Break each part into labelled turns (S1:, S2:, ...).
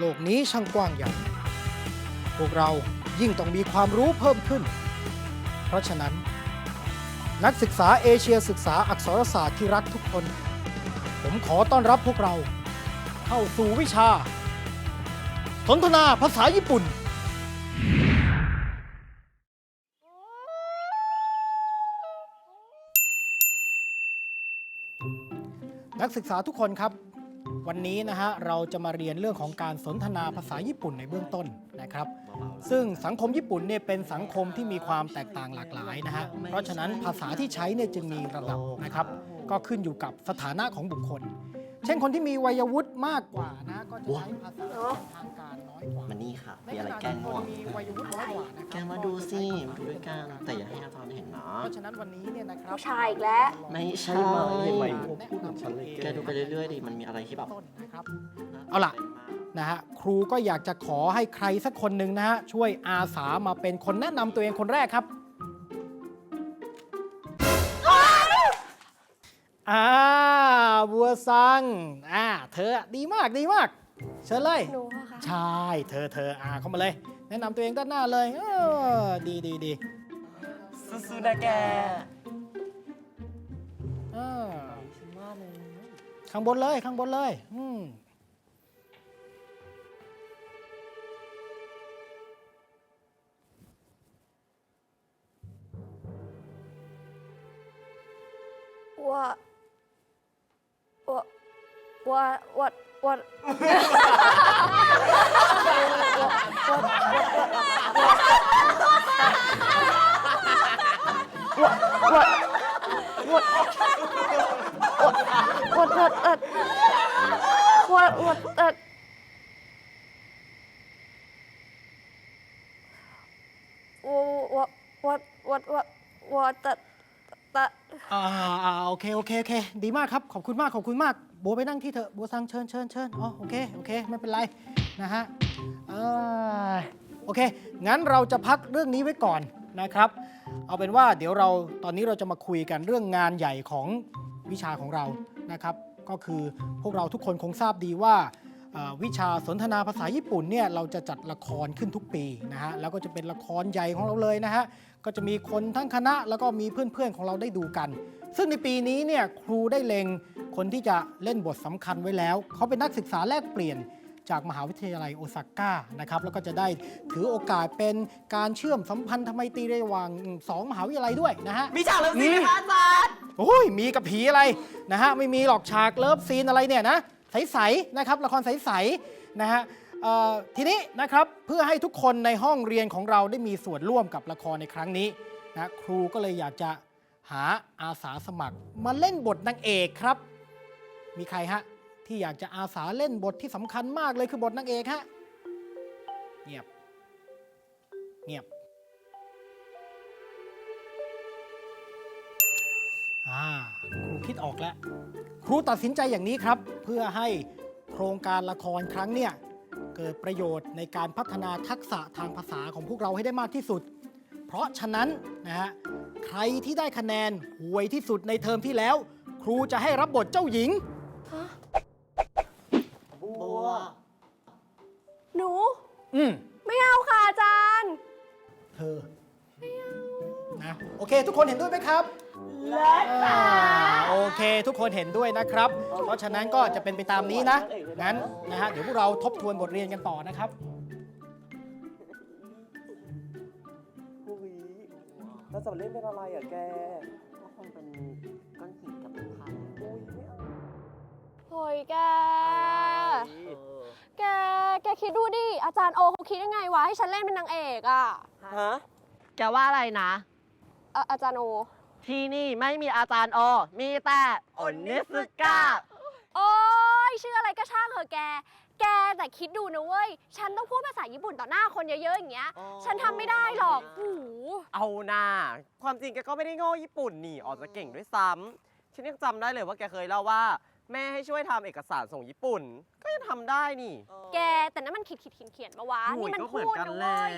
S1: โลกนี้ช่างกว้างใหญ่ พวกเรายิ่งต้องมีความรู้เพิ่มขึ้น เพราะฉะนั้น นักศึกษาเอเชียศึกษาอักษรศาสตร์ที่รักทุกคน ผมขอต้อนรับพวกเรา เข้าสู่วิชา สนทนาภาษาญี่ปุ่น นักศึกษาทุกคนครับ วันนี้นะฮะเราจะมาเรียนเรื่องของการสนทนาภาษาญี่ปุ่นในเบื้องต้นนะครับ ซึ่งสังคมญี่ปุ่นเนี่ยเป็นสังคมที่มีความแตกต่างหลากหลายนะฮะเพราะฉะนั้นภาษาที่ใช้เนี่ยจึงมีระดับนะครับ ก็ขึ้นอยู่กับสถานะของบุคคล เช่นคนที่มีวัยวุฒิมากกว่านะก็จะใช้ภาษาทางการน้อยกว่า
S2: มันนี่ค่ะ
S1: ใน
S2: มี
S1: ข
S2: อะไร
S1: ณะ
S2: แกล้
S1: ที่
S2: ง
S1: ค
S2: ง่วนง
S1: มีวัยวุฒิน้อยกว่านะค
S2: แก
S1: รับ
S2: มาดูสิมาดูด้วยกันแต่อย่าให้อาจารย์เห็นนะ
S1: เพราะฉะนั้นวันนี้เนี่ยนะครับ
S3: ผู้ชายอีกแล้ว
S2: ไม่ใช่
S4: เห็นไหมพูดเหมือนฉันเลย
S2: แกดูไปเรื่อยๆดิมันมีอะไรที่แบบ
S1: ต้นนะครับ เอาล่ะ นะฮะครูก็อยากจะขอให้ใครสักคนหนึ่งนะฮะช่วยอาสามาเป็นคนแนะนำตัวเองคนแรกครับอ่าบัวซังอ่าเธอดีมากดีมาก เชิญเลย
S3: หนูอะค่ะ
S1: ใช่ เธอเธออ่าเข้ามาเลย แนะนำตัวเองด้านหน้าเลยเออดีดีดี
S2: สู้ๆนะแก
S1: เออข้างบนเลยข้างบนเลย อืม
S3: ว่าว่าว่าว่าว่าว่า ว่าว่าเอ็ดว่าว่าเอ็ดว่าว่าว่าว่าว่าตะตะ
S1: อ่าอ่าโอเคโอเคโอเค ดีมากครับ ขอบคุณมากขอบคุณมากโบวไปนั่งที่เถอะโบวซังเชิญเชิญเชิญอ๋อโอเคโอเคไม่เป็นไรนะฮะเอ้ยโอเค งั้นเราจะพักเรื่องนี้ไว้ก่อนนะครับ เอาเป็นว่าเดี๋ยวเราตอนนี้เราจะมาคุยกันเรื่องงานใหญ่ของวิชาของเรานะครับ ก็คือพวกเราทุกคนคงทราบดีว่าวิชาสนทนาภาษาญี่ปุ่นเนี่ยเราจะจัดละครขึ้นทุกปีนะฮะแล้วก็จะเป็นละครใหญ่ของเราเลยนะฮะก็จะมีคนทั้งคณะแล้วก็มีเพื่อนๆของเราได้ดูกัน ซึ่งในปีนี้เนี่ยครูได้เล็งคนที่จะเล่นบทสำคัญไว้แล้ว เขาเป็นนักศึกษาแลกเปลี่ยน จากมหาวิทยาลัยโอซาก้านะครับแล้วก็จะได้ถือโอกาสเป็นการเชื่อมสัมพันธไมตรีระหว่างสองมหาวิทยาลัยด้วยนะฮะ
S2: มีฉากเลิฟซีนไหมคะอาจารย์
S1: โอ้ยมีกับผีอะไรนะฮะไม่มีหรอกฉากเลิฟซีนอะไรเนี่ยนะใสๆนะครับละครใสๆนะฮะเอ่อทีนี้นะครับเพื่อให้ทุกคนในห้องเรียนของเราได้มีส่วนร่วมกับละครในครั้งนี้นะครูก็เลยอยากจะหาอาสาสมัครมาเล่นบทนางเอกครับ มีใครฮะ ที่อยากจะอาสาเล่นบทที่สำคัญมากเลยคือบทนางเอกฮะเงียบ เงียบอ่าครูคิดออกแล้ว ครูตัดสินใจอย่างนี้ครับ เพื่อให้โครงการละครครั้งเนี่ยเกิดประโยชน์ในการพัฒนาทักษะทางภาษาของพวกเราให้ได้มากที่สุด เพราะฉะนั้นนะฮะใครที่ได้คะแนนห่วยที่สุดในเทอมที่แล้ว ครูจะให้รับบทเจ้าหญิง
S2: บัว
S3: หนู
S1: อืม
S3: ไม่เอาค่ะอาจารย์
S1: เธอนะโอเค ทุกคนเห็นด้วยไหมครับ
S3: เลิศ
S1: อ่าโอเค ทุกคนเห็นด้วยนะครับ เพราะฉะนั้นก็จะเป็นไปตามนี้นะ งั้นนะฮะเดี๋ยวพวกเราทบทวนบทเรียนกันต่อนะครับ
S4: อุ้ยแล้วจะเล่นเป็นอะไรอะแก
S2: ก็คงเป็นก้อนหินกับไข่
S4: อุ้ยไม่เอา
S3: เฮ้ยแก
S2: เออ
S3: แก แกคิดดูดิ อาจารย์โอเขาคิดยังไงวะให้ฉันเล่นเป็นนางเอกอะ
S4: ฮะ
S5: แกว่าอะไรนะ
S3: อะอาจารย์โอ
S5: ที่นี่ไม่มีอาจารย์โอ มีแต่โอนนิสกา
S3: โอ้ยชื่ออะไรก็ช่างเถอะแก แกแต่คิดดูนะเว้ย ฉันต้องพูดภาษาญี่ปุ่นต่อหน้าคนเยอะๆอย่างเงี้ย ฉันทำไม่ได้หรอกหู
S4: เอาหน้าความจริงแกก็ไม่ได้โง่ญี่ปุ่นนี่ออกจะเก่งด้วยซ้ำฉันยังจำได้เลยว่าแกเคยเล่าว่า แม่ให้ช่วยทำเอกสารส่งญี่ปุ่น ก็ยังทำได้นี่
S3: แกแต่นั่นมันขีดขีดเขียนเขียนๆปะวะ
S4: โอ้
S3: นี่
S4: ย
S3: มัน
S4: ก็เหมื
S3: พู
S4: อน
S3: ด
S4: กัน
S3: นะ
S4: แหละ
S3: เว้ย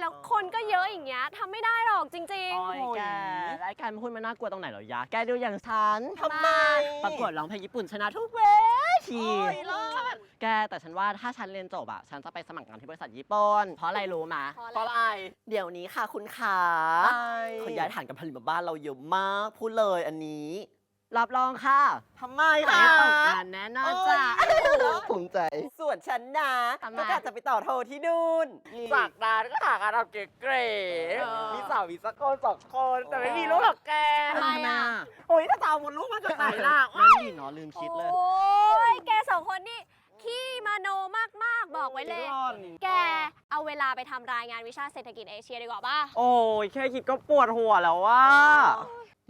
S3: แล้วคนก็เยอะอย่างเงี้ยทำไม่ได้หรอกจริง
S5: โอ้ยแกรายการพูดมันน่ากลัวตรงไหนเหรอยะ แกดูอย่างฉัน
S3: ๆ
S4: ทำไม
S5: ประกวดร้องเพลงญี่ปุ่นชนะทุกเวที
S4: โอ้ยเลิศ
S5: แกแต่ฉันว่าถ้าฉันเรียนจบอะฉันจะไปสมัครงานที่บริษัทญี่ปุ่นเพราะอะไรรู้มา
S3: เพราะ
S4: เพราะอะไร
S2: เดี๋ยวนี้ค่ะคุณขา
S4: ใช่
S2: เขาย้ายฐานการผลิตมาบ้านเราเยอะมาก พูดเลยอันนี้
S5: รับรองค่ะ
S4: ทำไม
S5: ไม่
S4: คะ
S5: ตกงานแน่นอนจ้ะ
S2: ภูมิใจ
S4: ส่วนฉันนะ
S5: ทำไม
S4: ก็กะจะไปต่อโทที่นู่นจากนั้นก็หางานเอาเก๋
S3: เออ
S4: ๆมีสาวมีสักคนสองคน แต่ไม่มีลูกหรอกแก
S3: ทำไมอะ
S4: โอ้ยถ้าจะเอาหมดลูกมาจากไหนล่ะ
S5: นั่นดิเนาะลืมคิดเลย
S3: โอ้ยแกสองคนนี่ขี้มาโนมาก ๆ บอกไว้เลย แกเอาเวลาไปทำรายงานวิชาเศรษฐกิจเอเชียดีกว่าป่ะ
S4: โอ้ยแค่คิดก็ปวดหัวแล้วว่า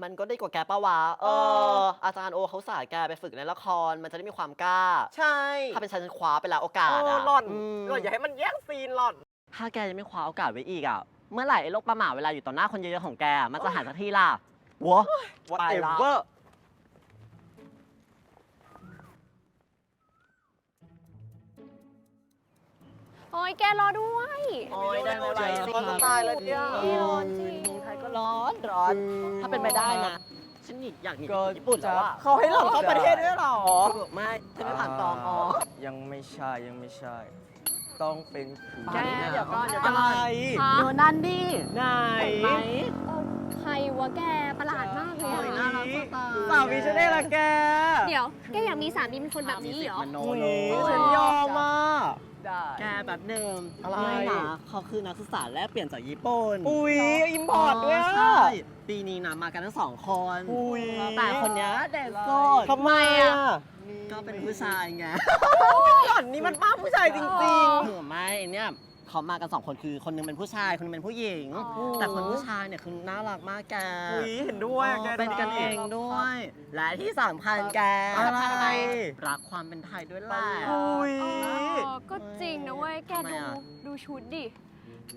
S2: มันก็ได้กว่าแกปะวะเอ
S4: เอ
S2: อ
S4: อ
S2: อาจารย์โอเขาสายแกไปฝึกในละคร มันจะได้มีความกล้า
S4: ใช่
S2: ถ้าเป็นฉันฉันคว้าไปแล้วโอกาส
S4: โอ้
S2: อะ
S4: หล่อน
S2: ม
S4: หล่อนอย่าให้มันแย่งซีนหล่อน
S5: ถ้าแกยังไม่คว้าโอกาสไว้อีกอะเมื่อไหร่ไอ้โรคประหม่าเวลาอยู่ต่อหน้าคนเยอะๆของแกอะมันจะหายสักทีล่ะวัวไปละ
S3: โอ้ยแกรอด้วย
S2: โอ้ยได้เวลา
S4: ร้อนจะตายแล้วเนี่ย
S3: พี่ร้อนจริง
S5: เมืองไทยก็ร้อนร้อน ถ้าเป็นไปได้นะ ฉันหนีอยากหนีไปญี่ปุ่นแล้วอะ
S4: เขาให้หล่อนเข้าประเทศด้วยเหรอ
S5: ไม่ฉันไม่ผ่านตอมอ
S6: ยังไม่ใช่ยังไม่ใช่ ต้องเป็นผู้
S5: แกเดี๋ยวก่อนเดี๋ยวก่
S4: อะ
S5: อน
S4: ไร
S3: ฮะ
S5: ดูนั่นดิ
S4: ไหน
S5: เห็นไหม
S3: เออใครวะแกประหลาดมากเลย
S5: โอ้ยน่า
S3: อะ
S5: รักจะตาย
S4: สาวมีฉันได้ละแก
S3: เดี๋ยวแกอยากมีสามีเป็นคนแบบนี้เหรอ
S5: มโน
S4: อุ้ย
S5: เลย
S4: ฉันยอมอะ
S6: ได้
S5: แกแบบหนึ่ง
S4: อะไร
S5: ม่นะเขาคือนักศึกษาแลกเปลี่ยนจากญี่ปุ่น
S4: อุ้ยอิมพอร์ตด้วย
S5: ใช่
S4: อะ
S5: ปีนี้นะมากันทั้งสองคน
S4: อุ้ย
S5: แต่คนเนี้ยเด็กโสด
S4: ทำไมอะ
S5: ก็เป็นผู้ชายไง
S4: หล่อนนี่มันป้าผู้ชายจริง
S5: หนูไม่เนี่ย เขามากันสองคนคือคนหนึงเป็นผู้ชายคนหนึงเป็นผู้หญิง
S3: อ๋อ
S5: แต่คนผู้ชายเนี่ยคือน่ารักมากแก
S4: ๆอุ้ยเห็นด้วยอะแก
S5: เป็นกันเองด้วย และที่สำคัญแก
S4: อะไร
S5: รักความเป็นไทยด้วยแหละ
S4: อุ้ย
S3: เออก็จริงนะเว้ย แก
S5: ทำไม
S3: ดู
S5: อะ
S3: ดูชุดดิ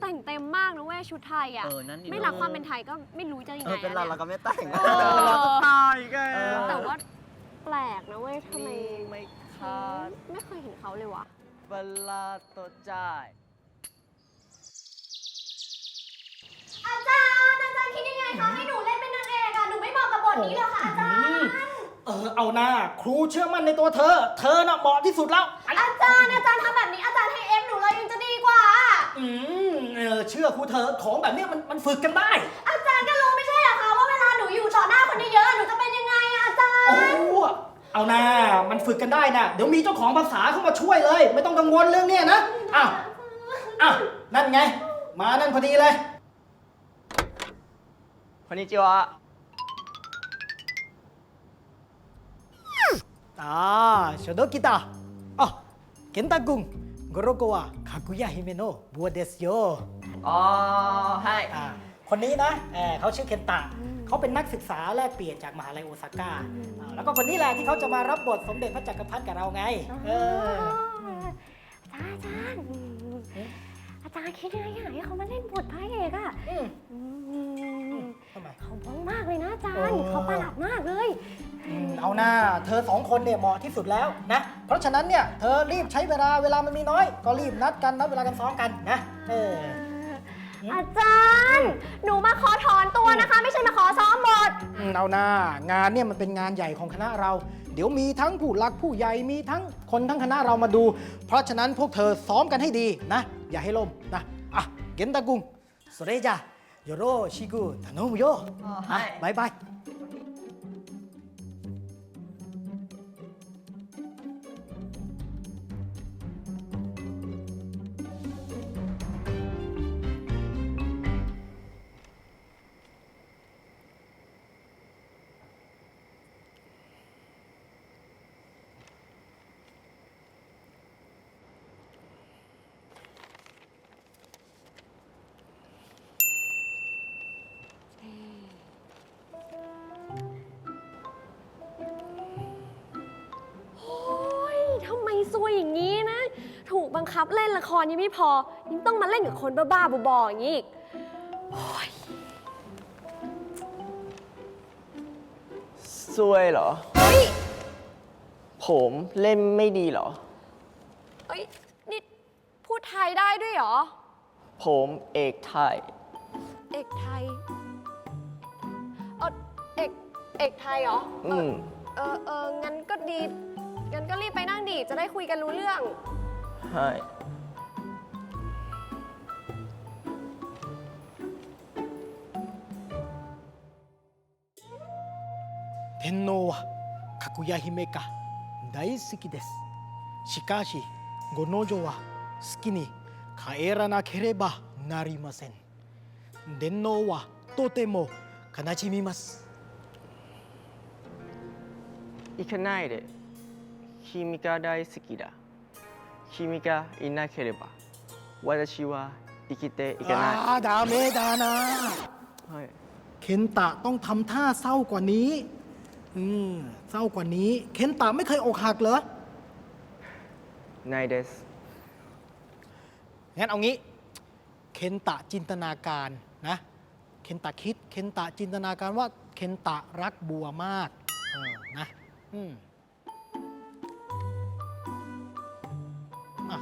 S3: แต่งเต็มมากนะเว้ย ชุดไทยอะ
S5: เออนั่นดิ
S3: ไม่รักความเป็นไทยก็ไม่รู้จะยัง
S5: เอ
S3: ไง
S5: อเป็นเรา
S3: อะ
S5: เรา
S3: เนี่ย
S5: ก็ไม่แต่ง
S3: เออ
S4: เราจะตายแก
S5: เออ
S3: แต่ว่าแปลกนะเว้ยทำไม
S6: ไม่คาด
S3: ไม่เคยเห็นเขาเลยวะ
S6: เวลาตัวใจาย
S3: อาจารย์อาจารย์คิดยังไงคะให้หนูเล่นเป็นนางเอกอะหนูไม่เหมาะกับบทนี้เลยค่ะอาจารย์
S1: เออเอาหน้าครูเชื่อมั่นในตัวเธอ เธอน่ะเหมาะที่สุดแล้วอัน
S3: อาจารย์อาจารย์ทำแบบนี้อาจารย์ให้เอฟหนูเลยยังจะดีกว่า
S1: อืมเออเชื่อครูเธอะของแบบเนี้ยมันมันฝึกกันได้
S3: อาจารย์ก็รู้ไม่ใช่เหรอคะว่าเวลาหนูอยู่ต่อหน้าคนเยอะๆหนูจะเป็นยังไงอะอาจาร
S1: โอ้
S3: ย์
S1: โหเอาหน้ามันฝึกกันได้นะเดี๋ยวมีเจ้าของภาษาเข้ามาช่วยเลย ไม่ต้องกังวลเรื่องเนี้ยนะอ้าวอ้าวนั่นไง มานั่นพอดีเลย
S6: คนนี้จิวะ
S1: อ่าโชโดกิตะอะเคนตะกุงโกโรโกะคากุยะฮิเมโนะบัวเดสโย
S6: อ๋อให้
S1: อ่าคนนี้นะเอ่อเขาชื่อเคนตะเขาเป็นนักศึกษาแลกเปลี่ยนจากมหาลัยโอซาก้าอ่าแล้วก็คนนี้แหละที่เขาจะมารับบทสมเด็จพระจักรพรรดิกับเราไง เออ
S3: อาจารย์อาจารย์คิดยังไงอยากให้เขามาเล่นบทพระเอกอะ
S1: อืม
S3: อืม
S1: ทำไม
S3: เขาบ้องมากเลยนะอาจาร
S1: โอ้
S3: ย์เขาประหลาดมากเลย
S1: อืมเอาหน้า เธอสองคนเนี่ยเหมาะที่สุดแล้วนะ เพราะฉะนั้นเนี่ยเธอรีบใช้เวลาเวลามันมีน้อย ก็รีบนัดกันนัดเวลากันซ้อมกันนะเออ
S3: อาจารย์ หนูมาขอถอนตัวนะคะ ไม่ใช่มาขอซ้อมบท
S1: อืมเอาหน้างานเนี่ยมันเป็นงานใหญ่ของคณะเรา เดี๋ยวมีทั้งผู้หลักผู้ใหญ่มีทั้งคนทั้งคณะเรามาดู เพราะฉะนั้นพวกเธอซ้อมกันให้ดีนะ อย่าให้ล่มนะ อะ เกนตากุงสเรจา โยโรชิกุทานุโยอะบา
S3: ล่นละครยังไม่พอ ยังต้องมาเล่นกับคนบ้าๆบอๆอย่างนี้อีก
S6: ซวยเหรอ
S3: เฮ้ย
S6: ผมเล่นไม่ดีเหรอ
S3: เฮ้ย นี่พูดไทยได้ด้วยเหรอ
S6: ผมเอกไทย
S3: เอกไทยเออเอก เอกไทยเหรอ
S6: อืม
S3: เออเอองั้นก็ดี งั้นก็รีบไปนั่งดิ จะได้คุยกันรู้เรื่อง
S6: はい
S1: 天皇はかぐや姫が大好きですしかしごの女は好きに帰らなければなりません天皇はとても悲しみます
S6: 行かないで君が大好きだ君がいなければ私は生きていけな
S1: อ่าダメだない
S6: はい
S1: เคนตะต้องทำท่าเศร้ากว่านี้ ้。 อืมเศร้ากว่านี้ เคนตาไม่เคยอกหักเหรอ
S6: นายเดส
S1: งั้นเอางี้ เคนตะจินตนาการนะ เคนตะคิด เคนตะจินตนาการว่า เคนตะรักบัวมากออนะอืมอะ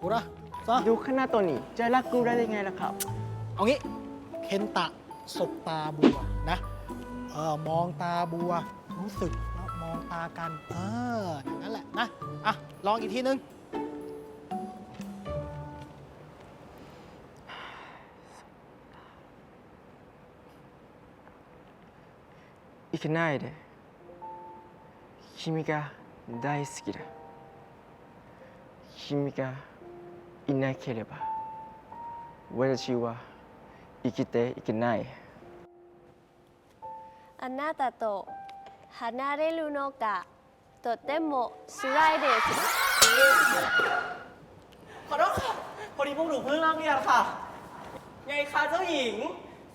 S1: บุระซะ
S6: ดูข้างหน้าตัวนี้ จะรักกูได้ยังไงล่ะครับ
S1: เอางี้ เคนตะ สบตาบัวนะ เออมองตาบัว รู้สึกแล้วมองตากัน เอออย่างนั้นแหละนะ อ่ะ ลองอีกทีนึง
S6: 行かないで君が大好きだ君がいなければ私は 生きていけない
S3: อันนาตาโตฮานาเรลูโนกะโตเตโมสุไรเดส
S4: ขอโทษค่ะ พอดีพวกหนูเพิ่งเลิกเรียนค่ะ ไงคะเจ้าหญิง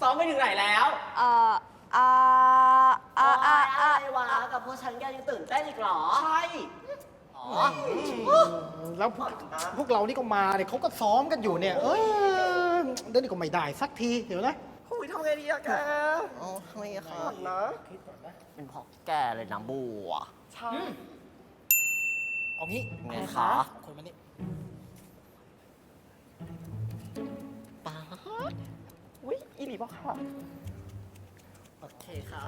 S4: ซ้อมไปถึงไหนแล้ว
S3: เอ่ออ่าอ่าอ่าอ่า
S2: อะไรวะกับพวกฉันแกยังตื่นเต้นอีกเหรอ
S4: ใช่
S2: อ๋อ
S1: แล้วพวกพวกเรานี่ก็มาเนี่ยเขาก็ซ้อมกันอยู่เนี่ย เอย เดี๋ยวนี้ก็ไม่ได้สักทีเดี๋ยวนะ
S4: คุยทำไงดีอะแก
S2: อ๋อทำไมอะคะ
S4: ก่อนนะ
S2: เป็นเพราะแกเลยนะบัว
S4: ใช่
S1: เอางี้
S2: ไงคะ
S1: คนมานี่
S2: ป้าด
S4: อุ้ยอีหลีบอกค่ะ
S2: โอเคค่ะ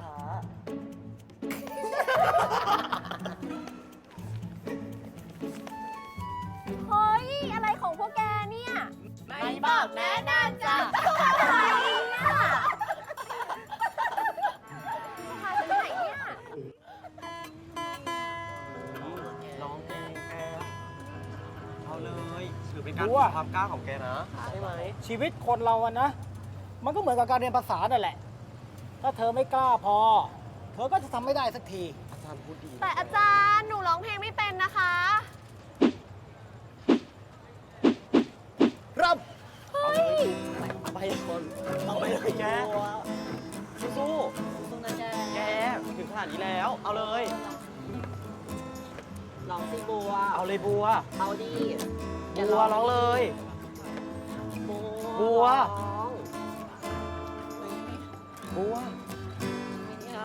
S3: เฮ้ย อะไรของพวกแกเนี่ย
S2: ไม่บอกแน่นอนจ้ะ
S3: อะไรเนี่ยพาฉันไปไหนเนี่ย
S4: ร้องเพลงแกเอาเลยถือเป็นการ
S1: บัว
S4: ฝึกความกล้าของแกนะ
S2: ใช่ไหม
S1: ชีวิตคนเราอะนะ มันก็เหมือนกับการเรียนภาษานั่นแหละ ถ้าเธอไม่กล้าพอ เธอก็จะทำไม่ได้สักที
S4: อาจารย์พูดดี
S3: แต่อาจารย์หนูร้องเพลงไม่เป็นนะคะ
S4: แกสู้
S2: สู้นะแก
S4: ๆแกถึงขนาดนี้แล้ว เอาเลย
S2: ลองสิบัว
S4: เอาเลยบัว
S2: เอาดิ
S4: บัวร้องเลย
S2: บัว
S4: บัว
S2: ร้อง
S4: บัว
S2: เนี่ย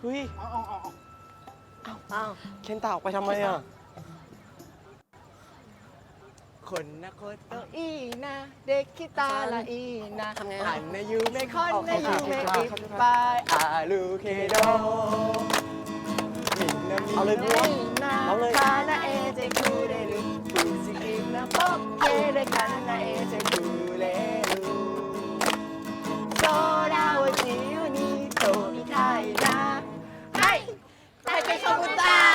S4: เฮ้ย
S1: เอาเอาเอาเอา
S2: อ้าว
S4: เคนตาออกไปทำไมอะ คนนะคนเตออีนะ เด็กขี้ตาละอีนะ
S2: ทำไง
S4: อั
S2: อ่ะ
S4: นนะยูไม่คอนนะยูไม่กินไปอาลูเคโดมินนะมิน
S2: เอาเลยบัว
S4: เอาเลย
S6: คานาเอเจคูเรลุคูซิกินะป๊อกเกเรคานาเอเจคูเรลุ空を自由に飛びたいなはいはいไปชมตาอัง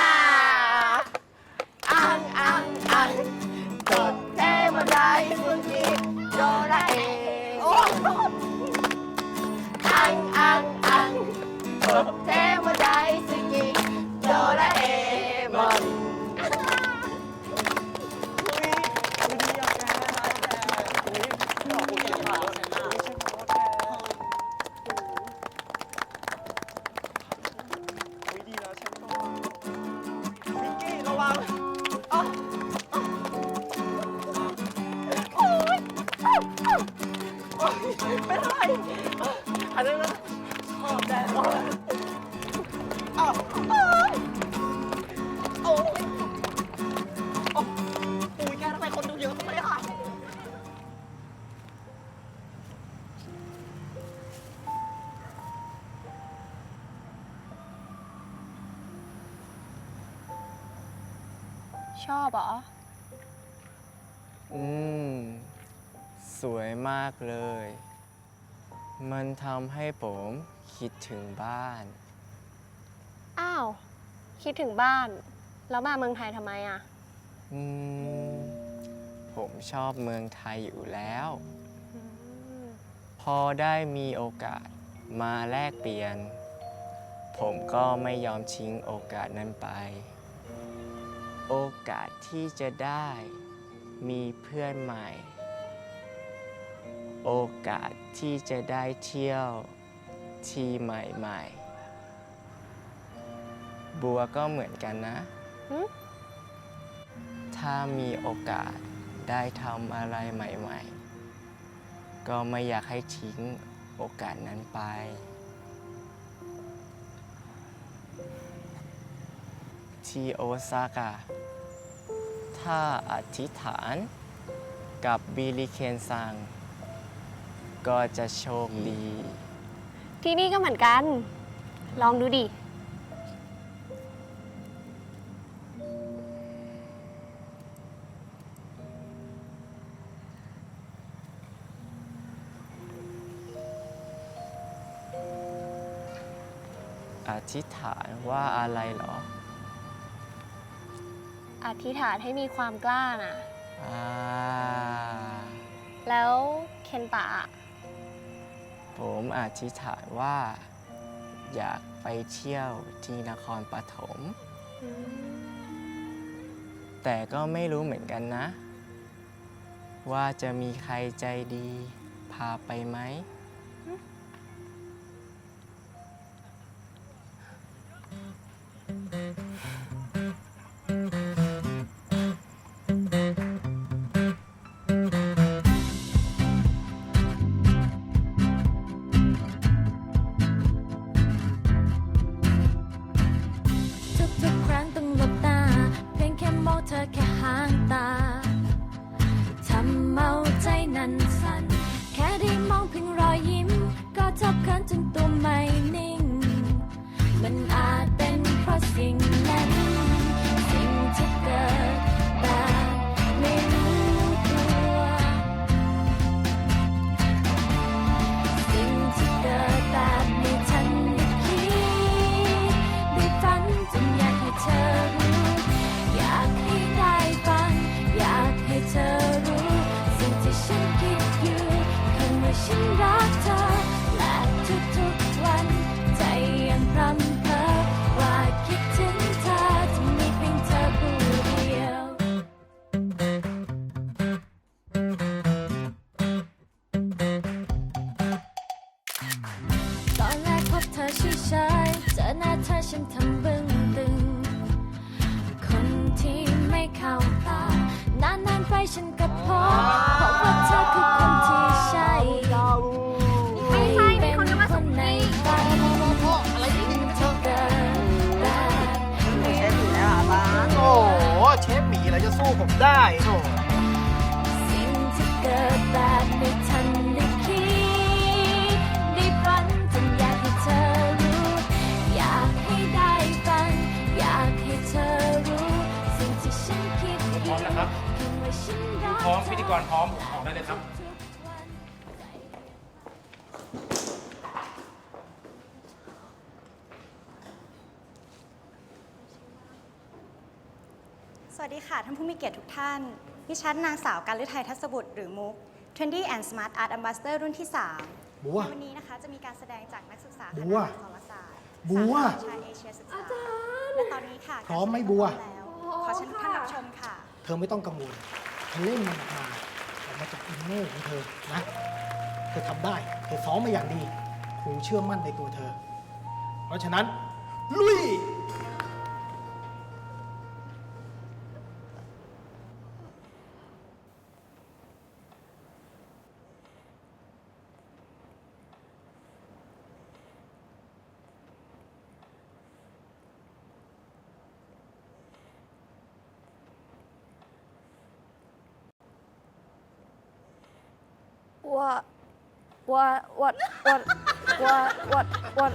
S4: Oh. ชอบเห
S3: รอ
S6: อืม สวยมากเลย มันทำให้ผมคิดถึงบ้าน
S3: อ้าว คิดถึงบ้าน แล้วมาเมืองไทยทำไมอะ
S6: อืม ผมชอบเมืองไทยอยู่แล้ว พอได้มีโอกาสมาแลกเปลี่ยน ผมก็ไม่ยอมทิ้งโอกาสนั้นไป โอกาสที่จะได้มีเพื่อนใหม่ โอกาสที่จะได้เที่ยวที่ใหม่ๆ บัวก็เหมือนกันนะ
S3: หึ
S6: ถ้ามีโอกาสได้ทำอะไรใหม่ ๆ ก็ไม่อยากให้ทิ้งโอกาสนั้นไป ที่โอซาก้าถ้าอธิษฐานกับบิลิเคนซัง ก็จะโชคดี
S3: ที่นี่ก็เหมือนกัน ลองดูดิ
S6: อธิษฐานว่าอะไรเหรอ
S3: อธิษฐานให้มีความกล้าน่ะ
S6: อ่า
S3: แล้วเคนตะอะ
S6: ผมอธิษฐานว่า อยากไปเที่ยวที่นครปฐม แต่ก็ไม่รู้เหมือนกันนะ ว่าจะมีใครใจดีพาไปไหม
S1: สู้ผมได้โอ้
S7: สิ่งที่เกิดแบบไม่ทันได้คิดได้ฝันจนอยากให้เธอรู้ อยากให้ได้ฟัง อยากให้เธอรู้ สิ่งที่ฉันคิดอยู่
S8: พร้อมนะครับ
S7: คือว่าฉันรัก
S8: พร้อมพิธีกรพร้อมออกได้เลยครับ
S9: ค่ะ ท่านผู้มีเกียรติทุกท่าน ดิฉันนางสาวการฤทัยทัศบุตรหรือมุก Trendy and Smart Art Ambassador รุ่นที่ 3
S1: บัว
S9: วันนี้นะคะจะมีการแสดงจากนักศึกษาค
S1: บั
S9: ณะ
S1: ว
S9: สารศาสตร์
S1: บัว
S9: สาขาวิชาเอเชียศึกษาและตอนนี้ค่ะ
S1: พร้อมไหม
S9: การแสดง
S1: บัว
S9: พร้อแล้วขอเชิญทุกท่านรับชมค่ะ
S1: เธอไม่ต้องกังวลเธอเล่นมันออกมาออกมาจากอินเนอร์ของเธอนะ เธอทำได้ เธอซ้อมมาอย่างดีครูเชื่อมั่นในตัวเธอ เพราะฉะนั้น ลุย
S3: what, what, what, what, what, what.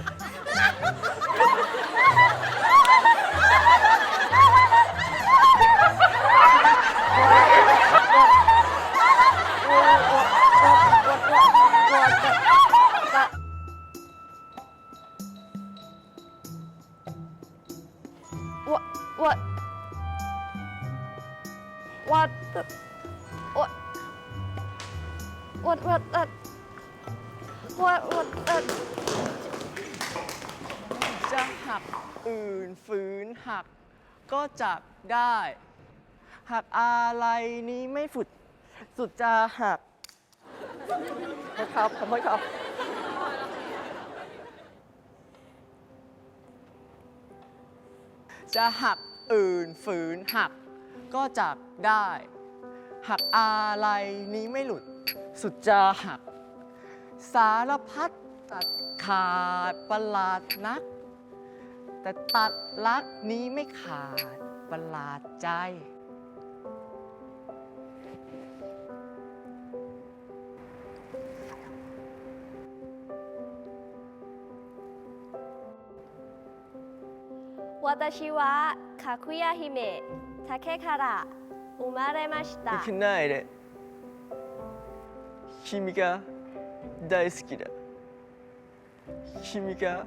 S3: What?
S10: What? What the? What? What? What? That? What what what what
S6: จะหักอื่นฝืนหัก ก็จับได้ หักอะไรนี้ไม่ฝุด สุดจะหักครับขอโทษครับ จะหักอื่นฝืนหัก ก็จับได้ หักอะไรนี้ไม่หลุด สุดจะหัก สารพัดตัดขาดประหลาดนัก แต่ตัดรักนี้ไม่ขาดประหลาดใจ
S10: 私はかくや姫竹から生まれました
S6: 行くないで君が 大好きだ。君が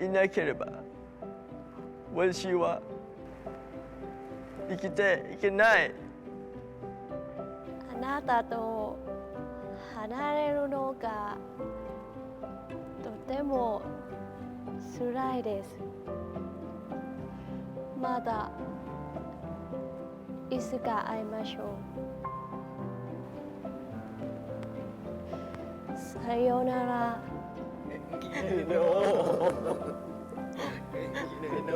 S6: いなければ私は生きていけない。
S10: あなたと離れるのがとても辛いです。まだいつか会いましょう。 ซาโยนาระโนโน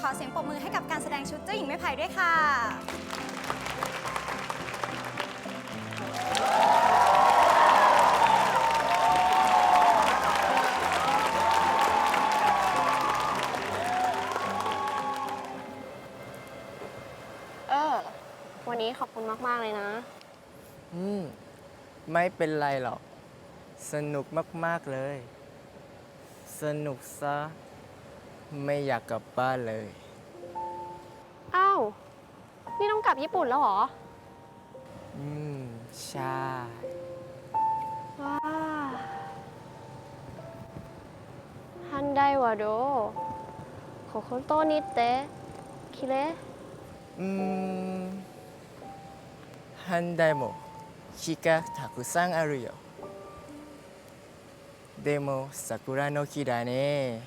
S9: ขอเสียงปรบมือให้กับการแสดงชุดเจ้าหญิงไม้ไผ่ด้วยค่ะ
S10: มาก ๆ เลยนะ
S6: อืม ไม่เป็นไรหรอก สนุกมาก ๆ เลย สนุกซะ ไม่อยากกลับบ้านเลย
S10: อ้าว นี่ต้องกลับญี่ปุ่นแล้วหรอ
S6: อืม ใช่
S10: ว้าฮันไดวะโดขอคนโตนิด
S6: เตะคิเร อืม 台も木がたくさんあるよでも桜の木だね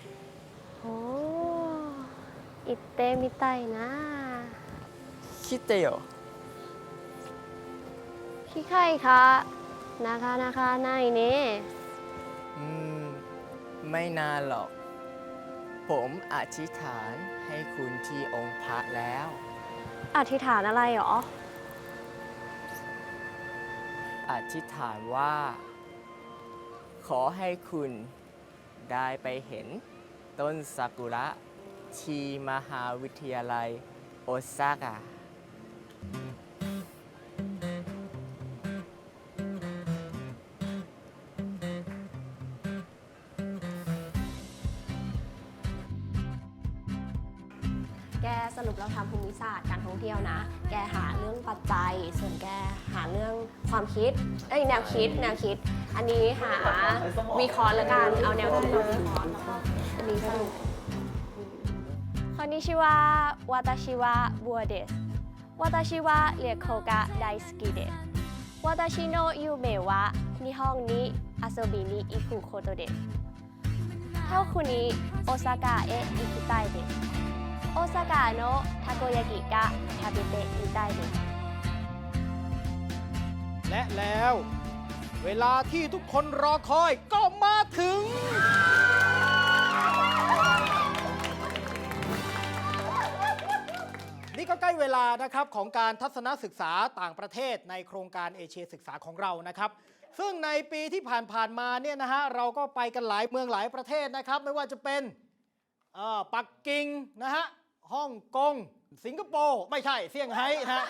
S10: おー行ってみたいな
S6: 来てよ
S10: 機会がなかなかないね
S6: うーんไม่นานหรอก ผมอธิษฐานให้คุณที่องค์พระแล้ว
S10: อธิษฐานอะไรหรอ
S6: อธิษฐานว่า ขอให้คุณได้ไปเห็นต้นซากุระที่มหาวิทยาลัยโอซาก้า
S10: แกสรุปเราทำภูมิศาสตร์การท่องเที่ยวนะ แกหาเรื่องปัจจัย ส่วนแกหาเรื่องความคิดเอ้ยแนวคิดแนวคิด อันนี้หาวิเคราะห์แล้วกันเอาแนวคิดมาวิเคราะห์แล้วก็อันนี้สรุปคอนนิชิวะวาตาชิวะบัวเดสวาตาชิวะเรียกโคกะไดสกิเดสวาตาชิโนยูเมวะนิฮองนิอาโซบินิอิคุโคโตเดสเท่าคุนี้โอซาก้าเอะอิคุไตเดส โอซากะโนะทาโกยากิกะทาเไดเด
S1: และแล้ว เวลาที่ทุกคนรอคอยก็มาถึง นี่ก็ใกล้เวลานะครับของการทัศนศึกษาต่างประเทศในโครงการเอเชียศึกษาของเรานะครับ ซึ่งในปีที่ผ่านๆมาเนี่ยนะฮะเราก็ไปกันหลายเมืองหลายประเทศนะครับ ไม่ว่าจะเป็นปักกิ่งนะฮะ ฮ่องกง สิงคโปร์ ไม่ใช่เซี่ยงไฮ้นะฮะ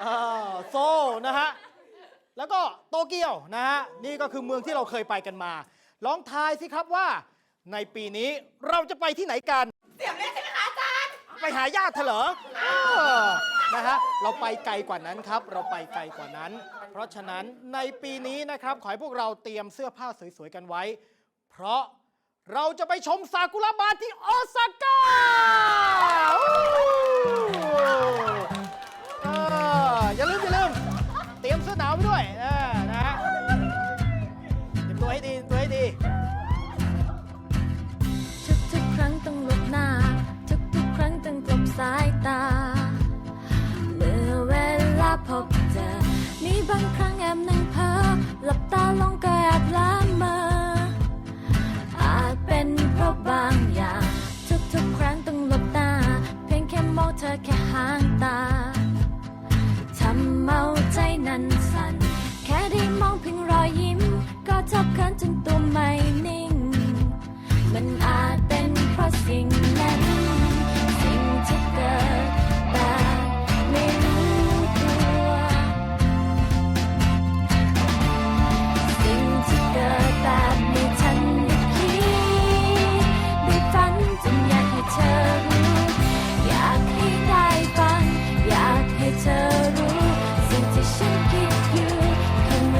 S1: เอ่อโซลนะฮะ แล้วก็โตเกียวนะฮะ นี่ก็คือเมืองที่เราเคยไปกันมา ลองทายสิครับว่า ในปีนี้เราจะไปที่ไหนกัน เสียงเล่นใช่ไหมคะอาจารย์ไปหาญาติเธอเหรอเออนะฮะ เราไปไกลกว่านั้นครับ เราไปไกลกว่านั้น เพราะฉะนั้นในปีนี้นะครับ ขอให้พวกเราเตรียมเสื้อผ้าสวยๆกันไว้ เพราะ
S7: เราจะไปชมซากุระบาที่โอซาก้าอย่าลืมอย่าลืม เตรียมเสื้อหนาวไปด้วย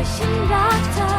S11: 心让它。